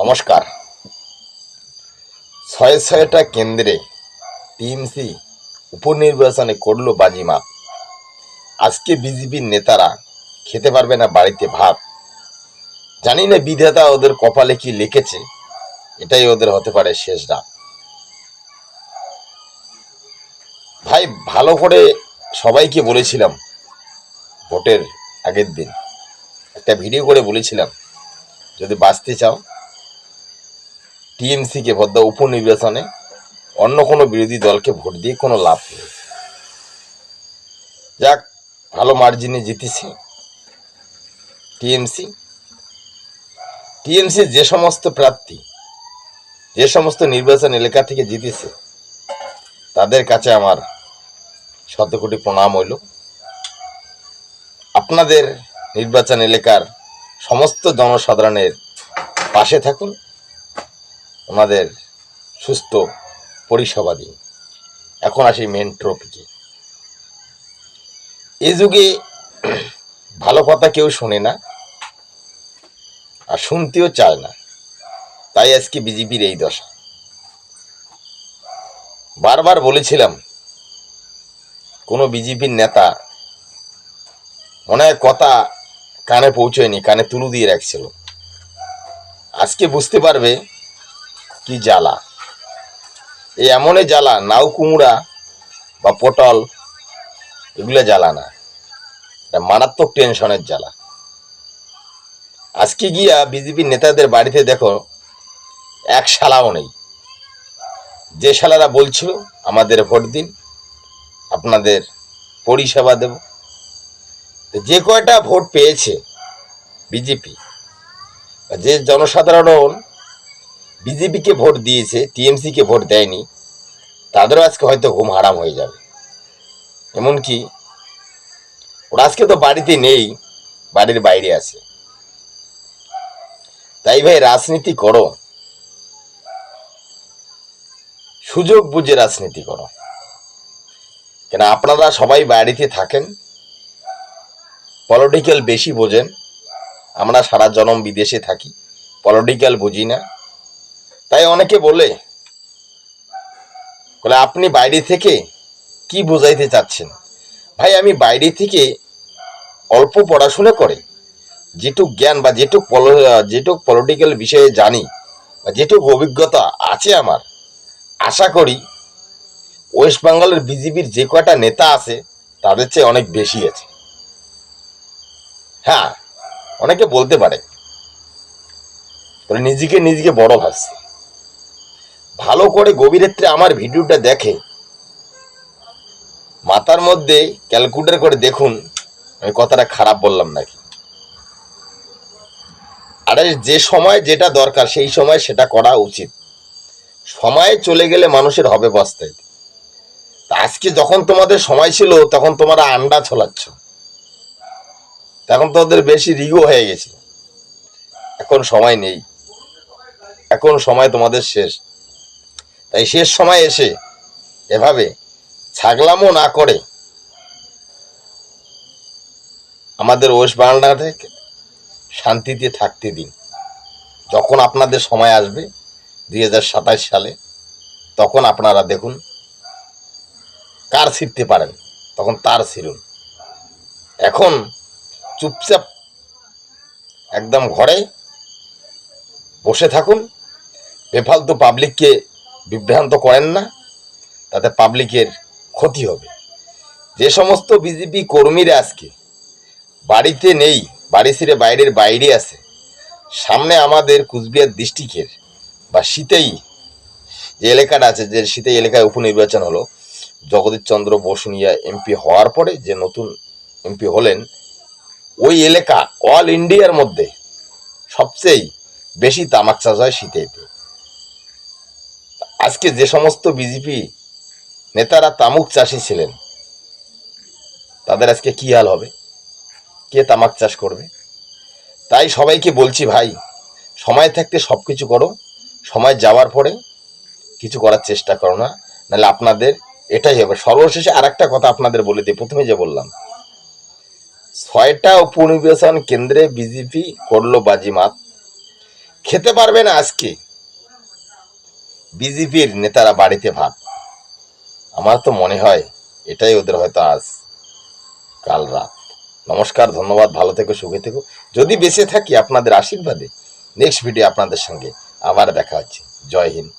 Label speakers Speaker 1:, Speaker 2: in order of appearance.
Speaker 1: নমস্কার। ছয় ছয়টা কেন্দ্রে টিএমসি উপনির্বাচনে করল বাজিমাত। আজকে বিজেপির নেতারা খেতে পারবে না বাড়িতে ভাত। জানি না বিধাতা ওদের কপালে কি লিখেছে, এটাই ওদের হতে পারে শেষ রাত। ভাই, ভালো করে সবাইকে বলেছিলাম ভোটের আগের দিন। একটা ভিডিও করে বলেছিলাম, যদি বাঁচতে চাও টিএমসিকে দাও উপনির্বাচনে অন্য কোনো বিরোধী দলকে ভোট দিয়ে কোনো লাভ নেই। যাক, ভালো মার্জিনে জিতেছে টিএমসি। টিএমসি যে সমস্ত প্রার্থী, যে সমস্ত নির্বাচন এলাকা থেকে জিতেছে, তাদের কাছে আমার শত কোটি প্রণাম হইল। আপনাদের নির্বাচন এলাকার সমস্ত জনসাধারণের পাশে থাকুন। ওনাদের সুস্থ পরিষেবা দিন। এখন আসি মেন ট্রপিকে এই যুগে ভালো কথা কেউ শোনে না, আর শুনতেও চায় না। তাই আজকে বিজেপির এই দশা। বারবার বলেছিলাম, কোনো বিজেপির নেতা মনে হয় কথা কানে পৌঁছয়নি, কানে তুলু দিয়ে রাখছিল। আজকে বুঝতে পারবে কি জ্বালা? এই এমনই জ্বালা, নাও কুমড়া বা পটল, এগুলো জ্বালা না। এটা মারাত্মক টেনশনের জ্বালা। আজকে গিয়া বিজেপির নেতাদের বাড়িতে দেখো, এক শালাও নেই। যে শালারা বলছিল, আমাদের ভোট দিন, আপনাদের পরিষেবা দেব। যে কয়টা ভোট পেয়েছে বিজেপি যে জনসাধারণ বিজেপিকে ভোট দিয়েছে, টিএমসিকে ভোট দেয়নি, তাদেরও আজকে হয়তো ঘুম হারাম হয়ে যাবে। এমনকি ওরা আজকে তো বাড়িতে নেই, বাড়ির বাইরে আছে। তাই ভাই রাজনীতি করো। সুযোগ বুঝে রাজনীতি করো। কেন আপনারা সবাই বাড়িতে থাকেন পলিটিক্যাল বেশি বোঝেন, আমরা সারা জনম বিদেশে থাকি পলিটিক্যাল বুঝি না। তাই অনেকে বলে আপনি বাইরে থেকে কি বোঝাইতে চাচ্ছেন? ভাই, আমি বাইরে থেকে অল্প পড়াশোনা করে, যেটুক জ্ঞান বা যেটুক যেটুক পলিটিক্যাল বিষয়ে জানি বা যেটুক অভিজ্ঞতা আছে আমার, আশা করি ওয়েস্ট বেঙ্গলের বিজেপির যে কয়টা নেতা আছে, তাদের চেয়ে অনেক বেশি আছে। হ্যাঁ অনেকে বলতে পারে নিজেকে নিজেকে বড় ভাবছে। ভালো করে গভীরেত্রে আমার ভিডিওটা দেখে। মাথার মধ্যে ক্যালকুলেটর করে দেখুন, আমি কথাটা খারাপ বললাম নাকি? আরে যে সময় যেটা দরকার, সেই সময় সেটা করা উচিত। সময় চলে গেলে মানুষের হবে বস্তায় আজকে যখন তোমাদের সময় ছিল, তখন তোমরা আন্ডা ছলাচ্ছ। তখন তোমাদের বেশি রিগো হয়ে গেছে। এখন সময় নেই। এখন সময় তোমাদের শেষ। তাই শেষ সময় এসে এভাবে ছাগলামও না করে আমাদের ওয়েস্ট বাংলা থেকে শান্তিতে থাকতে দিন। যখন আপনাদের সময় আসবে দুই হাজার সাতাশ সালে, তখন আপনারা দেখুন কার ছিটতে পারেন, তখন তার ছিলুন। এখন চুপচাপ একদম ঘরে বসে থাকুন। বেফালতু পাবলিককে বিভ্রান্ত করেন না, তাতে পাবলিকের ক্ষতি হবে। যে সমস্ত বিজেপি কর্মীরা আজকে বাড়িতে নেই, বাড়ি ছেড়ে বাইরের বাইরে আছে, সামনে আমাদের কুচবিহার ডিস্ট্রিক্টের বা শীতেই যে এলাকাটা আছে, যে শীতেই এলাকায় উপনির্বাচন হলো, জগদীশ চন্দ্র বসুনিয়া এমপি হওয়ার পরে যে নতুন এমপি হলেন, ওই এলাকা অল ইন্ডিয়ার মধ্যে সবচেয়ে বেশি তামাক চাষ হয় শীতেতে আজকে যে সমস্ত বিজেপি নেতারা তামুক চাষি ছিলেন, তাদের আজকে কি হাল হবে? কে তামাক চাষ করবে? তাই সবাইকে বলছি ভাই, সময় থাকতে সব কিছু করো, সময় যাওয়ার পরে কিছু করার চেষ্টা করো না, নাহলে আপনাদের এটাই হবে। সর্বশেষে আর একটা কথা আপনাদের বলে দিই, প্রথমে যে বললাম, ছয়টা উপনির্বাচন কেন্দ্রে বিজেপি করল বাজিমাত। খেতে পারবে না আজকে। বিজেপির নেতারা বাড়িতে ভাত আমার তো মনে হয় এটাই ওদের হয়তো আজ কাল রাত। নমস্কার, ধন্যবাদ, ভালো থেকো, সুখে থেকো। যদি বেঁচে থাকি আপনাদের আশীর্বাদে নেক্সট ভিডিও আপনাদের সঙ্গে আবার দেখা হচ্ছে। জয় হিন্দ।